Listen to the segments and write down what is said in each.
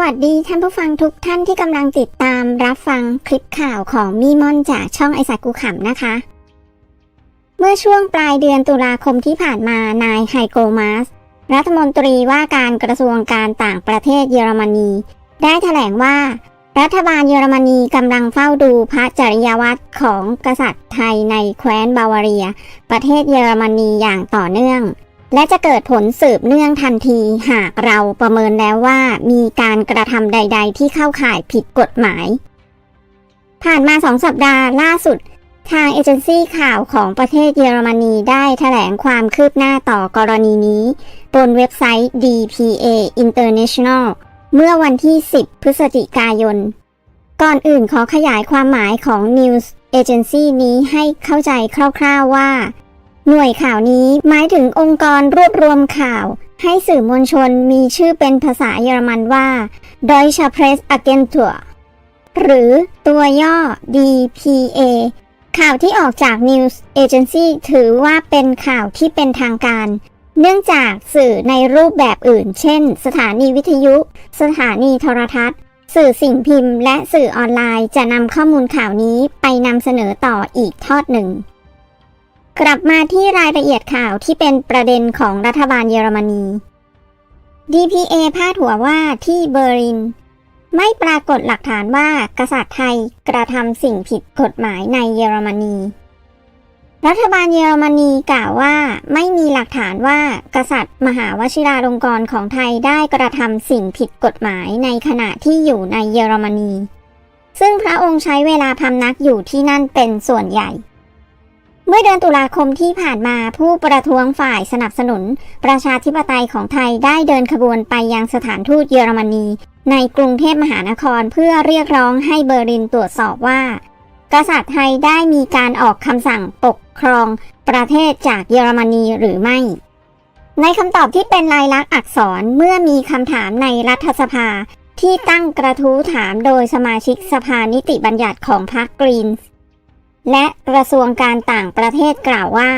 วัสดีท่านผู้ฟังทุกท่านที่กำลังติดตามรับฟังคลิปข่าวของมีมอนจากช่องไอสัตว์กูขำนะคะ เมื่อช่วงปลายเดือนตุลาคมที่ผ่านมานายไฮโกมาส รัฐมนตรีว่าการกระทรวงการต่างประเทศเยอรมนี ได้แถลงว่า รัฐบาลเยอรมนีกำลังเฝ้าดูพระจริยวัตรของกษัตริย์ไทยในแคว้นบาวาเรีย ประเทศเยอรมนีอย่างต่อเนื่อง และจะเกิดผลสืบเนื่องทันทีหากเราประเมินแล้วว่ามีการกระทำใด ๆ ที่เข้าข่ายผิดกฎหมาย ผ่านมาสองสัปดาห์ล่าสุด ทางเอเจนซี่ข่าวของประเทศเยอรมนีได้แถลงความคืบหน้าต่อกรณีนี้ บนเว็บไซต์ DPA International เมื่อวันที่ 10 พฤศจิกายน ก่อนอื่นขอขยายความหมายของ News Agency นี้ให้เข้าใจคร่าว ๆว่า หน่วยข่าวนี้หมายถึงองค์กรรวบรวมข่าว ให้สื่อมวลชนมีชื่อเป็นภาษาเยอรมันว่า Deutsche Presseagentur หรือตัวย่อ DPA ข่าวที่ออกจาก News Agency ถือว่าเป็นข่าวที่เป็นทางการ เนื่องจากสื่อในรูปแบบอื่น เช่น สถานีวิทยุ สถานีโทรทัศน์ สื่อสิ่งพิมพ์ และสื่อออนไลน์จะนำข้อมูลข่าวนี้ไปนำเสนอต่ออีกทอดหนึ่ง กลับมาที่รายละเอียดข่าวที่เป็นประเด็นของรัฐบาลเยอรมนี DPA พาดหัวว่าที่เบอร์ลิน ไม่ปรากฏหลักฐานว่ากษัตริย์ไทยกระทำสิ่งผิดกฎหมายในเยอรมนี รัฐบาลเยอรมนีกล่าวว่าไม่มีหลักฐานว่ากษัตริย์มหาวชิราลงกรณ์ของไทยได้กระทำสิ่งผิดกฎหมายในขณะที่อยู่ในเยอรมนี ซึ่งพระองค์ใช้เวลาพำนักอยู่ที่นั่นเป็นส่วนใหญ่ เมื่อเดือนตุลาคมที่ผ่านมาผู้ประท้วงฝ่ายสนับสนุน ประชาธิปไตยของไทยได้เดินขบวนไปยังสถานทูตเยอรมนี ในกรุงเทพมหานครเพื่อเรียกร้องให้เบอร์ลินตรวจสอบว่า กษัตริย์ไทยได้มีการออกคำสั่งปกครองประเทศจากเยอรมนีหรือไม่ ในคำตอบที่เป็นลายลักษณ์อักษรเมื่อมีคำถามในรัฐสภาที่ตั้งกระทู้ถามโดยสมาชิกสภานิติบัญญัติของพรรคกรีนส์ และกระทรวงการต่างประเทศกล่าวว่า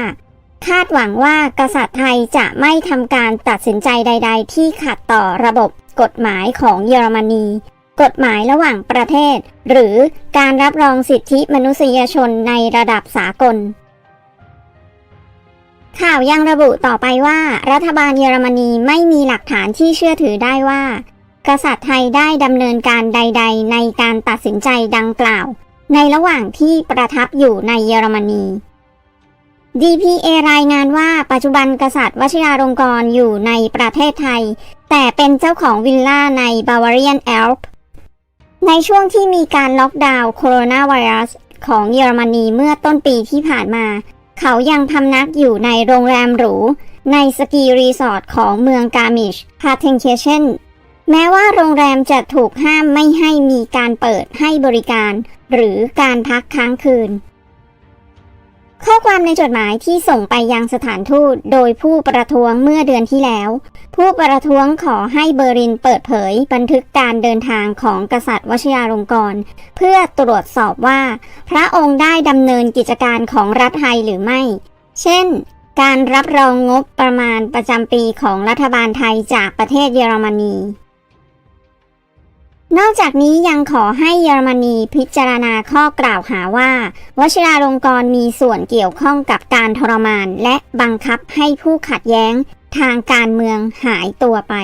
คาดหวังว่ากษัตริย์ไทยจะไม่ทำการตัดสินใจใด ๆ ที่ขัดต่อระบบกฎหมายของเยอรมนี กฎหมายระหว่างประเทศ หรือการรับรองสิทธิมนุษยชนในระดับสากลข่าวยังระบุต่อไปว่า รัฐบาลเยอรมนีไม่มีหลักฐานที่เชื่อถือได้ว่า กษัตริย์ไทยได้ดำเนินการใด ๆ ในการตัดสินใจดังกล่าว ในระหว่างที่ประทับอยู่ในเยอรมนี DPA รายงานว่าปัจจุบันกษัตริย์วชิราลงกรณ์อยู่ในประเทศไทย แต่เป็นเจ้าของวิลล่าในบาวาเรียนแอลป์ในช่วงที่มีการล็อกดาวน์โคโรนาไวรัสของเยอรมนีเมื่อต้นปีที่ผ่านมา เขายังพำนักอยู่ในโรงแรมหรู ในสกีรีสอร์ทของเมืองกามิชพาเทนเคเชน แม้ว่าโรงแรมจะถูกห้ามไม่ให้มีการเปิดให้บริการ หรือการพักค้างคืน ข้อความในจดหมายที่ส่งไปยังสถานทูตโดยผู้ประท้วงเมื่อเดือนที่แล้ว ผู้ประท้วงขอให้เบอร์ลินเปิดเผยบันทึกการเดินทางของกษัตริย์วชิราลงกรณ์เพื่อตรวจสอบว่า พระองค์ได้ดำเนินกิจการของรัฐไทยหรือไม่ เช่นการรับรองงบประมาณประจำปีของรัฐบาลไทยจากประเทศเยอรมนี นอกจากนี้ยังขอให้เยอรมนีพิจารณาข้อกล่าวหาว่า วชิราลงกรณ์มีส่วนเกี่ยวข้องกับการทรมาน และบังคับให้ผู้ขัดแย้ง ทางการเมืองหายตัวไป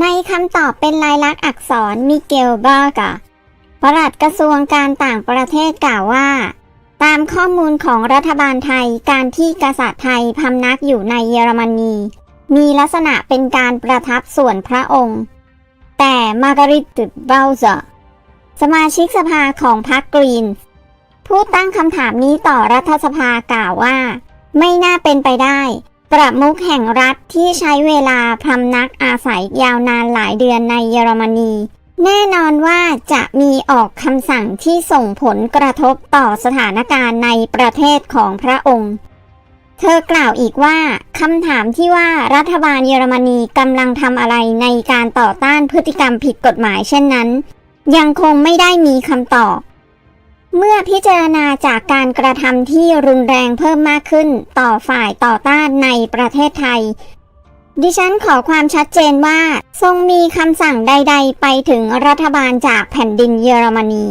ในคำตอบเป็นลายลักษณ์อักษรมิเกลบอร์กาปลัดกระทรวงการต่างประเทศกล่าวว่า ตามข้อมูลของรัฐบาลไทยการที่กษัตริย์ไทยพำนักอยู่ในเยอรมนี มีลักษณะเป็นการประทับส่วนพระองค์ แต่มาการิตเบลเซอร์สมาชิกสภาของพรรคกรีน ผู้ตั้งคำถามนี้ต่อรัฐสภากล่าวว่า ไม่น่าเป็นไปได้ ประมุขแห่งรัฐที่ใช้เวลาพำนักอาศัยยาวนานหลายเดือนในเยอรมนี แน่นอนว่าจะมีออกคำสั่งที่ส่งผลกระทบต่อสถานการณ์ในประเทศของพระองค์ เธอกล่าวอีกว่าคำถามที่ว่ารัฐบาลเยอรมนีกำลังทำอะไรในการต่อต้านพฤติกรรมผิดกฎหมายเช่นนั้น ยังคงไม่ได้มีคำตอบ เมื่อพิจารณาจากการกระทำที่รุนแรงเพิ่มมากขึ้นต่อฝ่ายต่อต้านในประเทศไทย ดิฉันขอความชัดเจนว่า ทรงมีคำสั่งใด ๆ ไปถึงรัฐบาลจากแผ่นดินเยอรมนี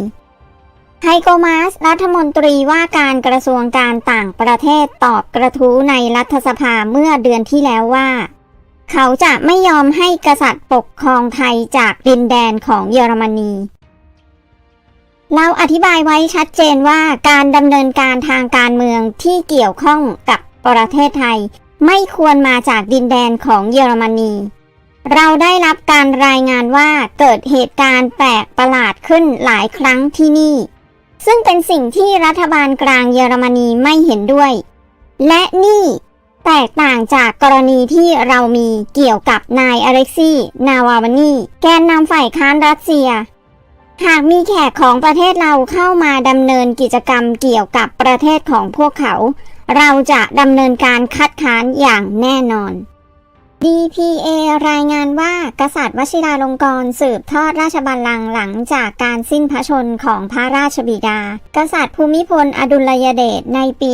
ไฮโกมาส รัฐมนตรีว่าการกระทรวงการต่างประเทศตอบกระทู้ในรัฐสภาเมื่อเดือนที่แล้วว่า เขาจะไม่ยอมให้กษัตริย์ปกครองไทยจากดินแดนของเยอรมนี เราอธิบายไว้ชัดเจนว่าการดำเนินการทางการเมืองที่เกี่ยวข้องกับประเทศไทย ไม่ควรมาจากดินแดนของเยอรมนีเราได้รับการรายงานว่าเกิดเหตุการณ์แปลกประหลาดขึ้นหลายครั้งที่นี่ ซึ่งเป็นสิ่งที่รัฐบาลกลางเยอรมนีไม่เห็นด้วย และนี่แตกต่างจากกรณีที่เรามีเกี่ยวกับนายอเล็กซี่ นาวาวานีแกนนำฝ่ายค้านรัสเซีย หากมีแขกของประเทศเราเข้ามาดำเนินกิจกรรมเกี่ยวกับประเทศของพวกเขา เราจะดำเนินการคัดค้านอย่างแน่นอน DPA รายงานว่ากษัตริย์วชิราลงกรณ์สืบทอดราชบัลลังก์หลังจากการสิ้นพระชนของพระราชบิดา กษัตริย์ภูมิพลอดุลยเดชในปี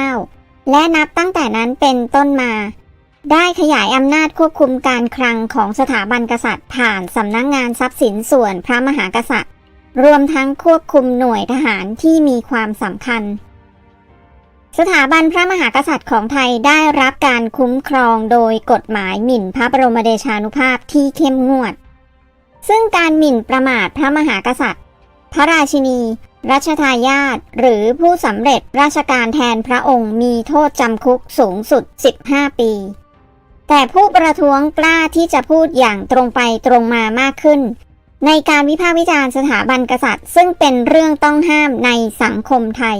2559 และนับตั้งแต่นั้นเป็นต้นมา ได้ขยายอำนาจควบคุมการคลังของสถาบันกษัตริย์ผ่านสำนักงงานทรัพย์สินส่วนพระมหากษัตริย์ รวมทั้งควบคุมหน่วยทหารที่มีความสำคัญ สถาบันพระมหากษัตริย์ของไทยได้รับการคุ้มครองโดยกฎหมายหมิ่นพระบรมเดชานุภาพที่เข้มงวด ซึ่งการหมิ่นประมาทพระมหากษัตริย์ พระราชินี รัชทายาทหรือผู้สำเร็จราชการแทนพระองค์มีโทษจำคุกสูงสุด 15 ปี แต่ผู้ประท้วงกล้าที่จะพูดอย่างตรงไปตรงมามากขึ้น ในการวิพากษ์วิจารณ์สถาบันกษัตริย์ ซึ่งเป็นเรื่องต้องห้ามในสังคมไทย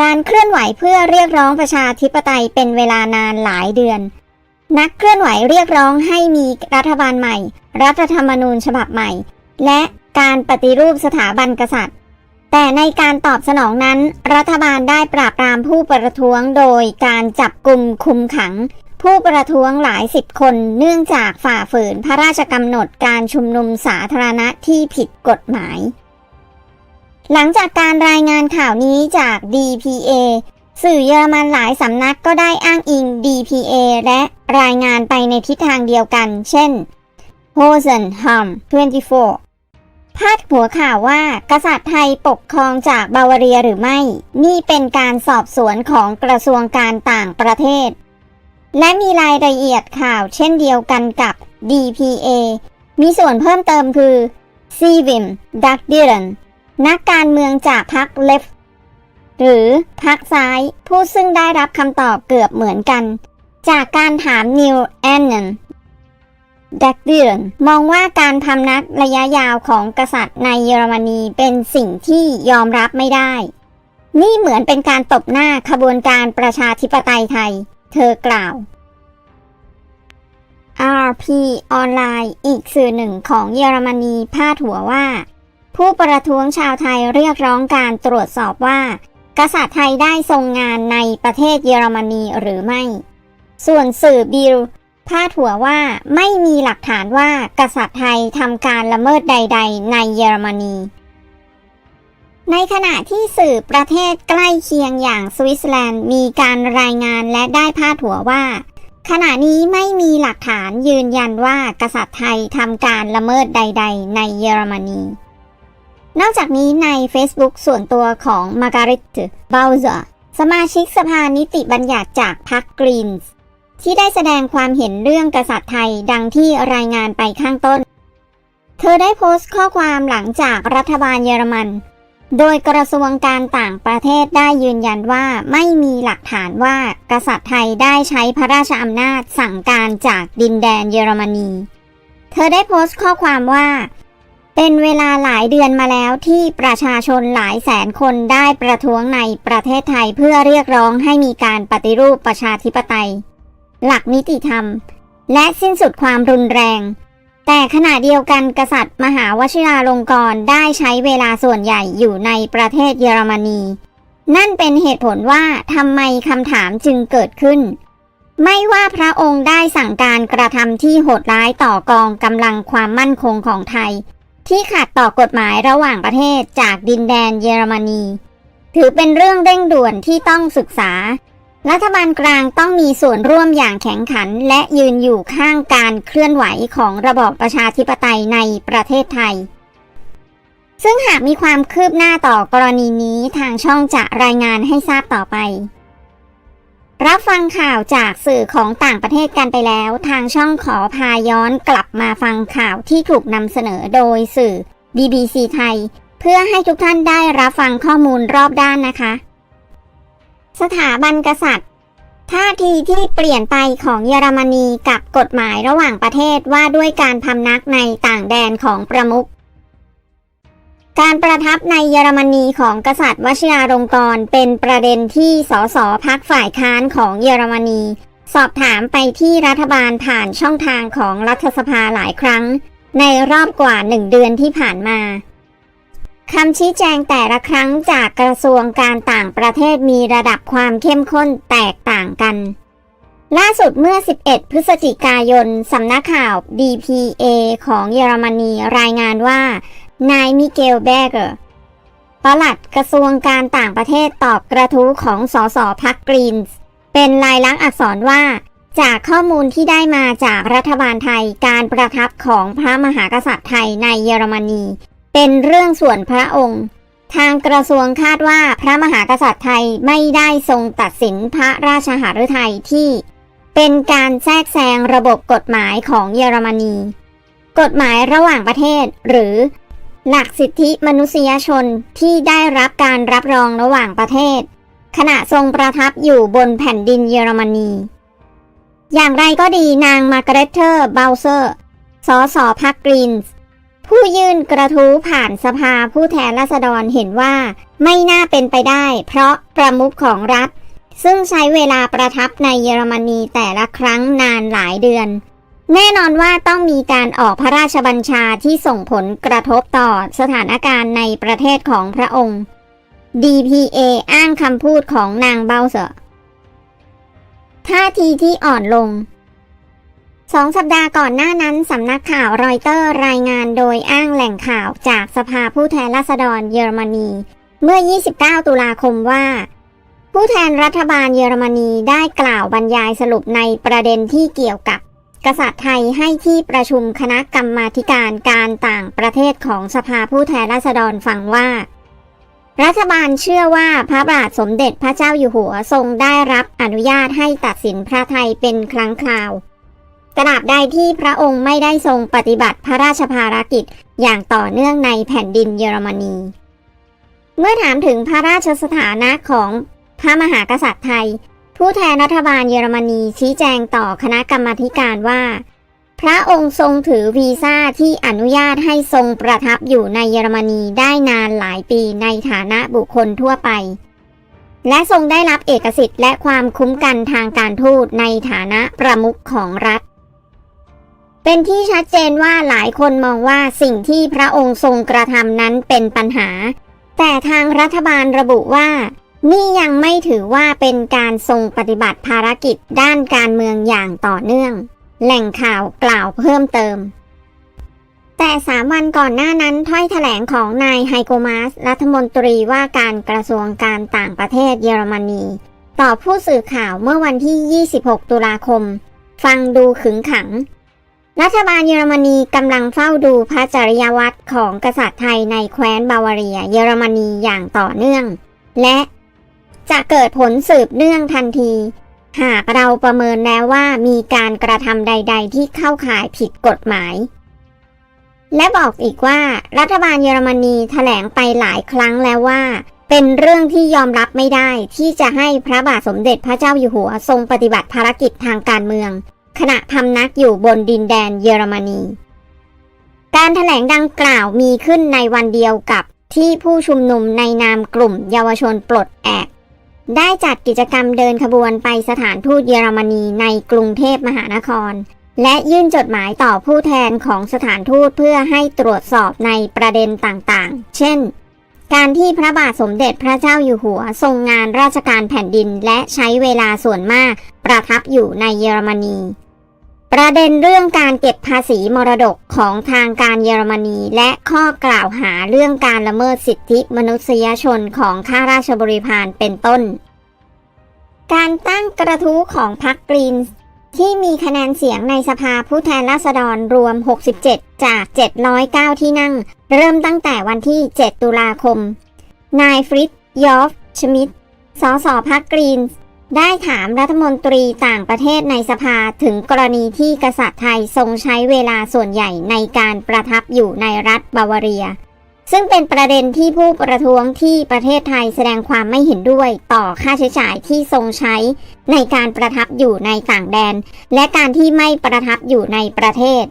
การเคลื่อนไหวเพื่อเรียกร้องประชาธิปไตยเป็นเวลานานหลายเดือน นักเคลื่อนไหวเรียกร้องให้มีรัฐบาลใหม่ รัฐธรรมนูญฉบับใหม่ และการปฏิรูปสถาบันกษัตริย์ แต่ในการตอบสนองนั้น รัฐบาลได้ปราบปรามผู้ประท้วงโดยการจับกลุ่มคุมขัง ผู้ประท้วงหลายสิบคนเนื่องจากฝ่าฝืนพระราชกำหนดการชุมนุมสาธารณะที่ผิดกฎหมาย หลังจากการรายงานข่าวนี้จาก DPA สื่อเยอรมันหลายสำนักก็ได้อ้างอิง DPA และรายงานไปในทิศทางเดียวกัน เช่น h o s e n h a m 24 พาดหัวข่าวว่ากษัตริย์ไทยปกครองจากบาวาเรียหรือไม่ นี่เป็นการสอบสวนของกระทรวงการต่างประเทศ และมีรายละเอียดข่าวเช่นเดียวกันกับ DPA มีส่วนเพิ่มเติมคือ c v i m d u c k d i r e n นักการเมืองจากพรรค Left หรือพรรคซ้าย ผู้ซึ่งได้รับคำตอบเกือบเหมือนกัน จากการถามนิวแอนนนดักเดือนมองว่าการพำนักระยะยาวของกษัตริย์ในเยอรมนีเป็นสิ่งที่ยอมรับไม่ได้ นี่เหมือนเป็นการตบหน้าขบวนการประชาธิปไตยไทย เธอกล่าว RP ออนไลน์อีกสื่อหนึ่งของเยอรมนีพาดหัวว่า ผู้ประท้วงชาวไทยเรียกร้องการตรวจสอบว่า กษัตริย์ไทยได้ทรงงานในประเทศเยอรมนีหรือไม่ ส่วนสื่อบิลพาดหัวว่าไม่มีหลักฐานว่ากษัตริย์ไทยทำการละเมิดใด ๆ ในเยอรมนี ในขณะที่สื่อประเทศใกล้เคียงอย่างสวิตเซอร์แลนด์มีการรายงานและได้พาดหัวว่า ขณะนี้ไม่มีหลักฐานยืนยันว่ากษัตริย์ไทยทำการละเมิดใด ๆ ในเยอรมนี นอกจากนี้ใน Facebook ส่วนตัวของมาการ i ตเบลเซอร์สมาชิกสภานิติบัญญัติจากพรรคกรีนส์ที่ได้แสดงความเห็นเรื่องกษัตริย์ไทยดังที่รายงานไปข้างต้น เธอได้โพสต์ข้อความหลังจากรัฐบาลเยอรมัน โดยกระทรวงการต่างประเทศได้ยืนยันว่าไม่มีหลักฐานว่ากษัตริย์ไทยได้ใช้พระราชอำนาจสั่งการจากดินแดนเยอรมนี เธอได้โพสต์ข้อความว่า เป็นเวลาหลายเดือนมาแล้วที่ประชาชนหลายแสนคนได้ประท้วงในประเทศไทยเพื่อเรียกร้องให้มีการปฏิรูปประชาธิปไตย หลักนิติธรรม และสิ้นสุดความรุนแรง แต่ขณะเดียวกันกษัตริย์มหาวชิราลงกรณ์ได้ใช้เวลาส่วนใหญ่อยู่ในประเทศเยอรมนี นั่นเป็นเหตุผลว่าทำไมคำถามจึงเกิดขึ้น ไม่ว่าพระองค์ได้สั่งการกระทำที่โหดร้ายต่อกองกำลังความมั่นคงของไทย ที่ขัดต่อกฎหมายระหว่างประเทศจากดินแดนเยอรมนี ถือเป็นเรื่องเร่งด่วนที่ต้องศึกษา รัฐบาลกลางต้องมีส่วนร่วมอย่างแข็งขัน และยืนอยู่ข้างการเคลื่อนไหวของระบอบประชาธิปไตยในประเทศไทย ซึ่งหากมีความคืบหน้าต่อกรณีนี้ทางช่องจะรายงานให้ทราบต่อไป รับฟังข่าวจากสื่อของต่างประเทศกันไปแล้ว ทางช่องขอพาย้อนกลับมาฟังข่าวที่ถูกนำเสนอโดยสื่อ BBC ไทย เพื่อให้ทุกท่านได้รับฟังข้อมูลรอบด้านนะคะ สถาบันกษัตริย์ ท่าทีที่เปลี่ยนไปของเยอรมนีกับกฎหมายระหว่างประเทศว่าด้วยการพำนักในต่างแดนของประมุข การประทับในเยอรมนีของกษัตริย์วชิราลงกรณ์เป็นประเด็นที่สสพักฝ่ายค้านของเยอรมนี สอบถามไปที่รัฐบาลผ่านช่องทางของรัฐสภาหลายครั้ง ในรอบกว่าหนึ่งเดือนที่ผ่านมาคำชี้แจงแต่ละครั้งจากกระทรวงการต่างประเทศมีระดับความเข้มข้นแตกต่างกัน ล่าสุดเมื่อ 11 พฤศจิกายน สำนักข่าว DPA ของเยอรมนีรายงานว่า นายมิเกลเบเกอร์ปลัดกระทรวงการต่างประเทศตอบกระทู้ของสสพักกรีนส์เป็นลายลักษณ์อักษรว่า จากข้อมูลที่ได้มาจากรัฐบาลไทยการประทับของพระมหากษัตริย์ไทยในเยอรมนี เป็นเรื่องส่วนพระองค์ ทางกระทรวงคาดว่าพระมหากษัตริย์ไทยไม่ได้ทรงตัดสินพระราชหฤทัยที่ เป็นการแทรกแซงระบบกฎหมายของเยอรมนี กฎหมายระหว่างประเทศหรือ หลักสิทธิมนุษยชนที่ได้รับการรับรองระหว่างประเทศ ขณะทรงประทับอยู่บนแผ่นดินเยอรมนี อย่างไรก็ดีนางมาร์กาเร็ตเทอร์เบลเซอร์ สสพักกรีนส์ผู้ยื่นกระทู้ผ่านสภาผู้แทนราษฎรเห็นว่าไม่น่าเป็นไปได้ เพราะประมุขของรัฐ ซึ่งใช้เวลาประทับในเยอรมนีแต่ละครั้งนานหลายเดือน แน่นอนว่าต้องมีการออกพระราชบัญชาที่ส่งผลกระทบต่อสถานการณ์ในประเทศของพระองค์ DPA อ้างคำพูดของนางเบลเซอร์ท่าทีที่อ่อนลงสองสัปดาห์ก่อนหน้านั้น สำนักข่าวรอยเตอร์รายงานโดยอ้างแหล่งข่าวจากสภาผู้แทนราษฎรเยอรมนี เมื่อ 29 ตุลาคมว่า ผู้แทนรัฐบาลเยอรมนีได้กล่าวบรรยายสรุปในประเด็นที่เกี่ยวกับ กษัตริย์ไทยให้ที่ประชุมคณะกรรมาการการต่างประเทศของสภาผู้แทนราษฎรฟังว่า รัฐบาลเชื่อว่าพระบาทสมเด็จพระเจ้าอยู่หัวทรงได้รับอนุญาตให้ตัดสินพระไทยเป็นครั้งคราวตราบใดที่พระองค์ไม่ได้ทรงปฏิบัติพระราชภารกิจอย่างต่อเนื่องในแผ่นดินเยอรมนี เมื่อถามถึงพระราชสถานะของพระมหากษัตริย์ไทย ผู้แทนรัฐบาลเยอรมนีชี้แจงต่อคณะกรรมาธิการว่า พระองค์ทรงถือวีซ่าที่อนุญาตให้ทรงประทับอยู่ในเยอรมนีได้นานหลายปีในฐานะบุคคลทั่วไป และทรงได้รับเอกสิทธิ์และความคุ้มกันทางการทูตในฐานะประมุขของรัฐ เป็นที่ชัดเจนว่าหลายคนมองว่าสิ่งที่พระองค์ทรงกระทำนั้นเป็นปัญหา แต่ทางรัฐบาลระบุว่า นี่ยังไม่ถือว่าเป็นการทรงปฏิบัติภารกิจด้านการเมืองอย่างต่อเนื่อง แหล่งข่าวกล่าวเพิ่มเติม แต่สามวันก่อนหน้านั้นถ้อยแถลงของนายไฮโกมาส รัฐมนตรีว่าการกระทรวงการต่างประเทศเยอรมนี ต่อผู้สื่อข่าวเมื่อวันที่ 26 ตุลาคม ฟังดูขึงขัง รัฐบาลเยอรมนีกำลังเฝ้าดูพระจริยวัตรของกษัตริย์ไทยในแคว้นบาวาเรีย เยอรมนีอย่างต่อเนื่อง และ จะเกิดผลสืบเนื่องทันที หากเราประเมินแล้วว่ามีการกระทำใด ๆ ที่เข้าข่ายผิดกฎหมาย และบอกอีกว่ารัฐบาลเยอรมนีแถลงไปหลายครั้งแล้วว่า เป็นเรื่องที่ยอมรับไม่ได้ที่จะให้พระบาทสมเด็จพระเจ้าอยู่หัวทรงปฏิบัติภารกิจทางการเมือง ขณะพำนักอยู่บนดินแดนเยอรมนี การแถลงดังกล่าวมีขึ้นในวันเดียวกับที่ผู้ชุมนุมในนามกลุ่มเยาวชนปลดแอก ได้จัดกิจกรรมเดินขบวนไปสถานทูตเยอรมนีในกรุงเทพมหานคร และยื่นจดหมายต่อผู้แทนของสถานทูตเพื่อให้ตรวจสอบในประเด็นต่างๆ เช่น การที่พระบาทสมเด็จพระเจ้าอยู่หัวทรงงานราชการแผ่นดินและใช้เวลาส่วนมากประทับอยู่ในเยอรมนี ประเด็นเรื่องการเก็บภาษีมรดกของทางการเยอรมนี และข้อกล่าวหาเรื่องการละเมิดสิทธิมนุษยชนของข้าราชบริพารเป็นต้น การตั้งกระทู้ของพรรคกรีนที่มีคะแนนเสียงในสภาผู้แทนราษฎรรวม 67 จาก 709 ที่นั่ง เริ่มตั้งแต่วันที่ 7 ตุลาคม นายฟริตยอฟชมิดสสพรรคกรีน ได้ถามรัฐมนตรีต่างประเทศในสภาถึงกรณีที่กษัตริย์ไทยทรงใช้เวลาส่วนใหญ่ในการประทับอยู่ในรัฐบาวาเรีย ซึ่งเป็นประเด็นที่ผู้ประท้วงที่ประเทศไทยแสดงความไม่เห็นด้วยต่อค่าใช้จ่ายที่ทรงใช้ในการประทับอยู่ในต่างแดน และการที่ไม่ประทับอยู่ในประเทศ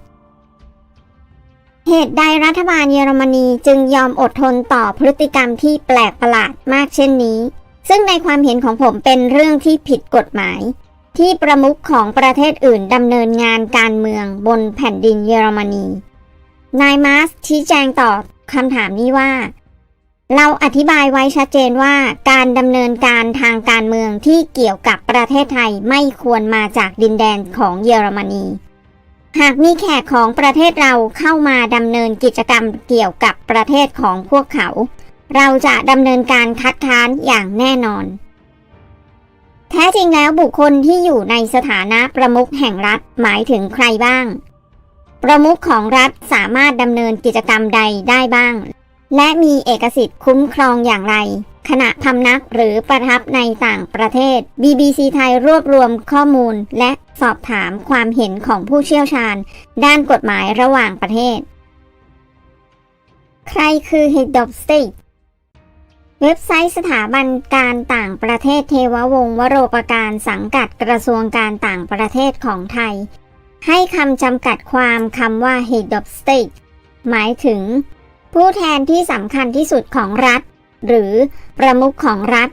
เหตุใดรัฐบาลเยอรมนีจึงยอมอดทนต่อพฤติกรรมที่แปลกประหลาดมากเช่นนี้ ซึ่งในความเห็นของผมเป็นเรื่องที่ผิดกฎหมาย ที่ประมุขของประเทศอื่นดำเนินงานการเมืองบนแผ่นดินเยอรมนี นายมาร์สชี้แจงต่อคำถามนี้ว่า เราอธิบายไว้ชัดเจนว่าการดำเนินการทางการเมืองที่เกี่ยวกับประเทศไทยไม่ควรมาจากดินแดนของเยอรมนีหากมีแขกของประเทศเราเข้ามาดำเนินกิจกรรมเกี่ยวกับประเทศของพวกเขา เราจะดำเนินการคัดค้านอย่างแน่นอน แท้จริงแล้วบุคคลที่อยู่ในสถานะประมุขแห่งรัฐหมายถึงใครบ้าง ประมุขของรัฐสามารถดำเนินกิจกรรมใดได้บ้าง และมีเอกสิทธิ์คุ้มครองอย่างไร ขณะพำนักหรือประทับในต่างประเทศ BBC ไทยรวบรวมข้อมูลและสอบถามความเห็นของผู้เชี่ยวชาญ ด้านกฎหมายระหว่างประเทศ ใครคือ Head of State เว็บไซต์สถาบันการต่างประเทศเทววงศ์วโรปการสังกัดกระทรวงการต่างประเทศของไทย ให้คำจำกัดความคำว่า Head of State หมายถึง ผู้แทนที่สำคัญที่สุดของรัฐ หรือประมุขของรัฐ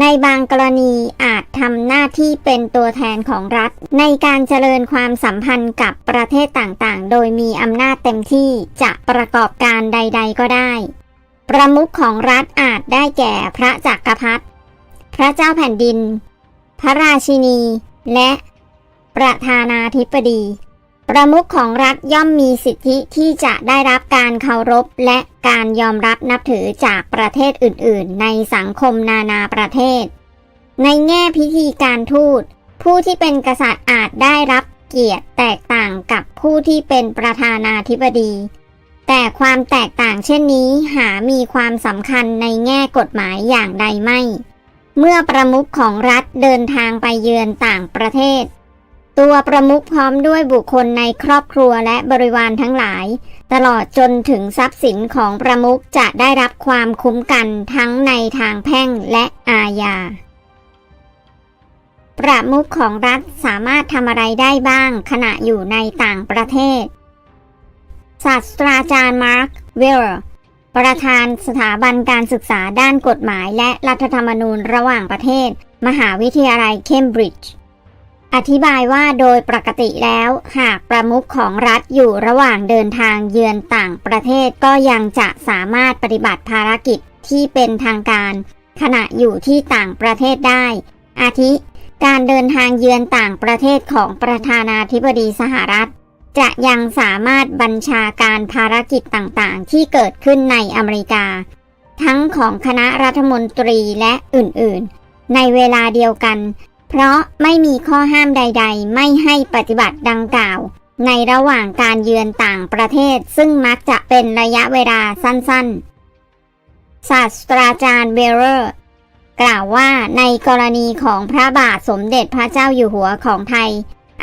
ในบางกรณีอาจทำหน้าที่เป็นตัวแทนของรัฐ ในการเจริญความสัมพันธ์กับประเทศต่างๆ โดยมีอำนาจเต็มที่จะประกอบการใด ๆ ก็ได้ ประมุขของรัฐอาจได้แก่พระจักรพรรดิพระเจ้าแผ่นดิน พระราชินี และประธานาธิบดี ประมุขของรัฐย่อมมีสิทธิที่จะได้รับการเคารพและการยอมรับนับถือจากประเทศอื่น ๆ ในสังคมนานาประเทศ ในแง่พิธีการทูต ผู้ที่เป็นกษัตริย์อาจได้รับเกียรติแตกต่างกับผู้ที่เป็นประธานาธิบดี แต่ความแตกต่างเช่นนี้หามีความสำคัญในแง่กฎหมายอย่างใดไม่ เมื่อประมุขของรัฐเดินทางไปเยือนต่างประเทศ ตัวประมุขพร้อมด้วยบุคคลในครอบครัวและบริวารทั้งหลาย ตลอดจนถึงทรัพย์สินของประมุขจะได้รับความคุ้มกันทั้งในทางแพ่งและอาญาประมุขของรัฐสามารถทำอะไรได้บ้างขณะอยู่ในต่างประเทศ ศาสตราจารย์มาร์ค เวลล์ประธานสถาบันการศึกษาด้านกฎหมายและรัฐธรรมนูญระหว่างประเทศ มหาวิทยาลัยเคมบริดจ์อธิบายว่าโดยปกติแล้ว หากประมุขของรัฐอยู่ระหว่างเดินทางเยือนต่างประเทศก็ยังจะสามารถปฏิบัติภารกิจที่เป็นทางการ ขณะอยู่ที่ต่างประเทศได้ อาทิ การเดินทางเยือนต่างประเทศของประธานาธิบดีสหรัฐ จะยังสามารถบัญชาการภารกิจต่างๆ ที่เกิดขึ้นในอเมริกา ทั้งของคณะรัฐมนตรีและอื่นๆ ในเวลาเดียวกัน เพราะไม่มีข้อห้ามใด ๆ ไม่ให้ปฏิบัติดังกล่าว ในระหว่างการเยือนต่างประเทศ ซึ่งมักจะเป็นระยะเวลาสั้นๆ ศาสตราจารย์เบเรอร์กล่าวว่าในกรณีของพระบาทสมเด็จพระเจ้าอยู่หัวของไทย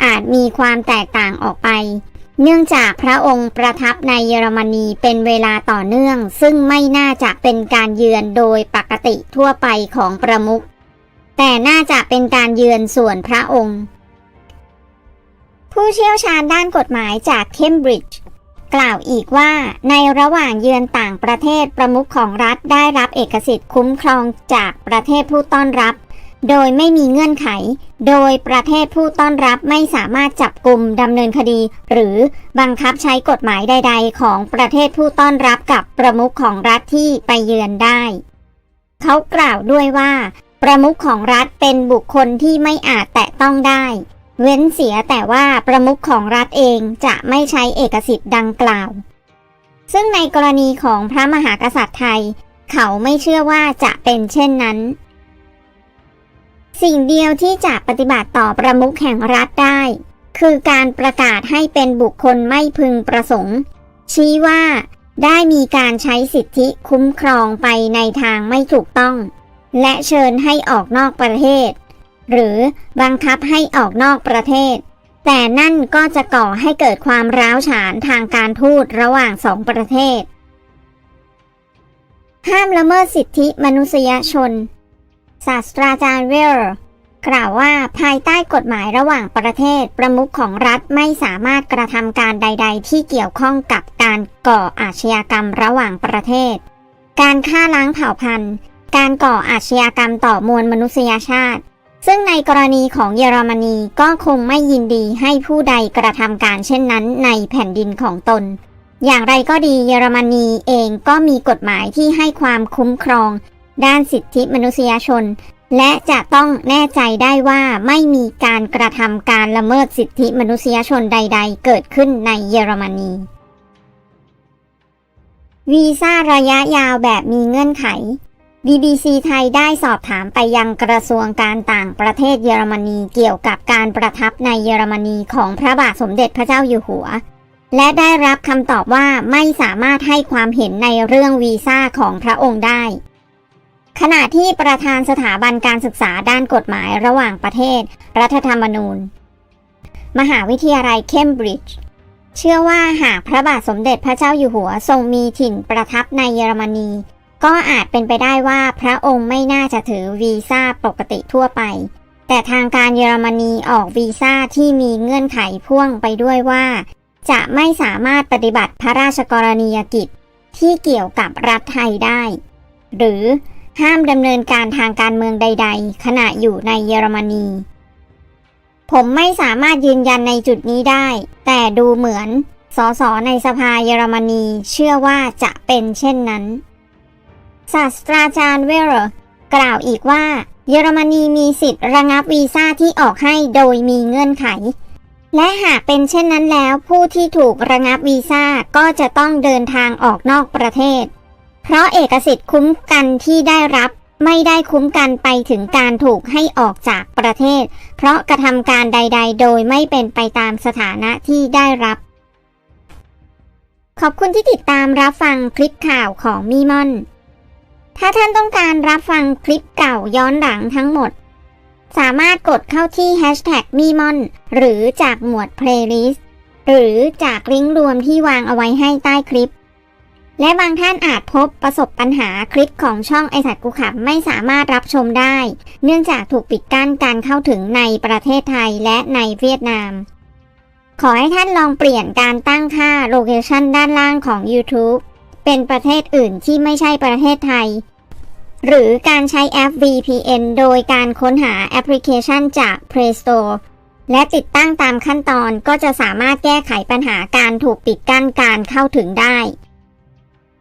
อาจมีความแตกต่างออกไป เนื่องจากพระองค์ประทับในเยอรมนีเป็นเวลาต่อเนื่อง ซึ่งไม่น่าจะเป็นการเยือนโดยปกติทั่วไปของประมุขแต่น่าจะเป็นการเยือนส่วนพระองค์ ผู้เชี่ยวชาญด้านกฎหมายจากเคมบริดจ์กล่าวอีกว่าในระหว่างเยือนต่างประเทศประมุขของรัฐได้รับเอกสิทธิ์คุ้มครองจากประเทศผู้ต้อนรับ โดยไม่มีเงื่อนไข โดยประเทศผู้ต้อนรับไม่สามารถจับกลุ่มดำเนินคดี หรือบังคับใช้กฎหมายใด ๆ ของประเทศผู้ต้อนรับกับประมุขของรัฐที่ไปเยือนได้ เขากล่าวด้วยว่า ประมุขของรัฐเป็นบุคคลที่ไม่อาจแตะต้องได้ เว้นเสียแต่ว่าประมุขของรัฐเองจะไม่ใช้เอกสิทธิ์ดังกล่าว ซึ่งในกรณีของพระมหากษัตริย์ไทย เขาไม่เชื่อว่าจะเป็นเช่นนั้น สิ่งเดียวที่จะปฏิบัติต่อประมุขแห่งรัฐได้ คือการประกาศให้เป็นบุคคลไม่พึงประสงค์ ชี้ว่าได้มีการใช้สิทธิคุ้มครองไปในทางไม่ถูกต้อง และเชิญให้ออกนอกประเทศ หรือบังคับให้ออกนอกประเทศ แต่นั่นก็จะก่อให้เกิดความร้าวฉานทางการทูตระหว่างสองประเทศ ห้ามละเมิดสิทธิมนุษยชน ศาสตราจารย์เวลกล่าวว่าภายใต้กฎหมายระหว่างประเทศ ประมุขของรัฐไม่สามารถกระทำการใด ๆ ที่เกี่ยวข้องกับการก่ออาชญากรรมระหว่างประเทศ การฆ่าล้างเผ่าพันธุ์ การก่ออาชญากรรมต่อมวลมนุษยชาติ ซึ่งในกรณีของเยอรมนีก็คงไม่ยินดีให้ผู้ใดกระทำการเช่นนั้นในแผ่นดินของตน อย่างไรก็ดีเยอรมนีเองก็มีกฎหมายที่ให้ความคุ้มครอง ด้านสิทธิมนุษยชน และจะต้องแน่ใจได้ว่าไม่มีการกระทำการละเมิดสิทธิมนุษยชนใด ๆ เกิดขึ้นในเยอรมนี วีซ่าระยะยาวแบบมีเงื่อนไข BBC ไทยได้สอบถามไปยังกระทรวงการต่างประเทศเยอรมนีเกี่ยวกับการประทับในเยอรมนีของพระบาทสมเด็จพระเจ้าอยู่หัว และได้รับคำตอบว่าไม่สามารถให้ความเห็นในเรื่องวีซ่าของพระองค์ได้ ขณะที่ประธานสถาบันการศึกษาด้านกฎหมายระหว่างประเทศ รัฐธรรมนูญ มหาวิทยาลัยเคมบริดจ์เชื่อว่าหากพระบาทสมเด็จพระเจ้าอยู่หัวทรงมีถิ่นประทับในเยอรมนี ก็อาจเป็นไปได้ว่าพระองค์ไม่น่าจะถือวีซ่าปกติทั่วไป แต่ทางการเยอรมนีออกวีซ่าที่มีเงื่อนไขพ่วงไปด้วยว่า จะไม่สามารถปฏิบัติพระราชกรณียกิจที่เกี่ยวกับรัฐไทยได้ หรือ ห้ามดำเนินการทางการเมืองใด ๆ ขณะอยู่ในเยอรมนี ผมไม่สามารถยืนยันในจุดนี้ได้ แต่ดูเหมือน สสในสภาเยอรมนีเชื่อว่าจะเป็นเช่นนั้น ศาสตราจารย์เวลร์กล่าวอีกว่า เยอรมนีมีสิทธิ์ระงับวีซ่าที่ออกให้โดยมีเงื่อนไข และหากเป็นเช่นนั้นแล้ว ผู้ที่ถูกระงับวีซ่าก็จะต้องเดินทางออกนอกประเทศ เพราะเอกสิทธิ์คุ้มกันที่ได้รับไม่ได้คุ้มกันไปถึงการถูกให้ออกจากประเทศ เพราะกระทำการใด ๆ โดยไม่เป็นไปตามสถานะที่ได้รับ ขอบคุณที่ติดตามรับฟังคลิปข่าวของมีมอน ถ้าท่านต้องการรับฟังคลิปเก่าย้อนหลังทั้งหมด สามารถกดเข้าที่ Hashtag มีมอน หรือจากหมวด Playlist หรือจากลิงก์รวมที่วางเอาไว้ให้ใต้คลิป และบางท่านอาจพบประสบปัญหาคลิปของช่องไอสัตว์กูขับไม่สามารถรับชมได้ เนื่องจากถูกปิดกั้นการเข้าถึงในประเทศไทยและในเวียดนาม ขอให้ท่านลองเปลี่ยนการตั้งค่าโลเคชันด้านล่างของ YouTube เป็นประเทศอื่นที่ไม่ใช่ประเทศไทย หรือการใช้แอป VPN โดยการค้นหาแอปพลิเคชันจาก Play Store และติดตั้งตามขั้นตอนก็จะสามารถแก้ไขปัญหาการถูกปิดกั้นการเข้าถึงได้